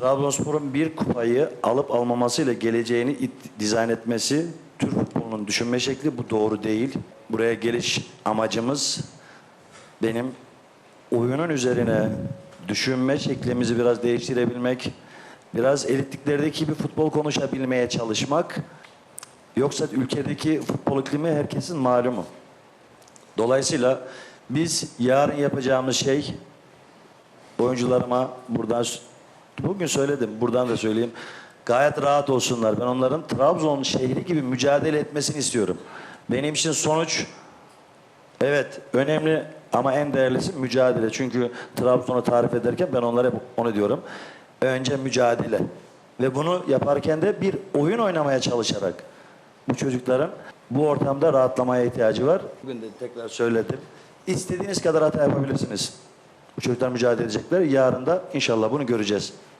Trabzonspor'un bir kupayı alıp almamasıyla geleceğini it- dizayn etmesi Türk futbolunun düşünme şekli bu doğru değil. Buraya geliş amacımız benim oyunun üzerine düşünme şeklimizi biraz değiştirebilmek, biraz elitliklerdeki bir futbol konuşabilmeye çalışmak. Yoksa ülkedeki futbol iklimi herkesin malumu. Dolayısıyla biz yarın yapacağımız şey oyuncularıma buradan bugün söyledim, buradan da söyleyeyim. Gayet rahat olsunlar. Ben onların Trabzon şehri gibi mücadele etmesini istiyorum. Benim için sonuç evet önemli ama en değerlisi mücadele. Çünkü Trabzon'u tarif ederken ben onlara onu diyorum. Önce mücadele. Ve bunu yaparken de bir oyun oynamaya çalışarak bu çocukların bu ortamda rahatlamaya ihtiyacı var. Bugün de tekrar söyledim. İstediğiniz kadar hata yapabilirsiniz. Bu çocuklar mücadele edecekler. Yarın da inşallah bunu göreceğiz.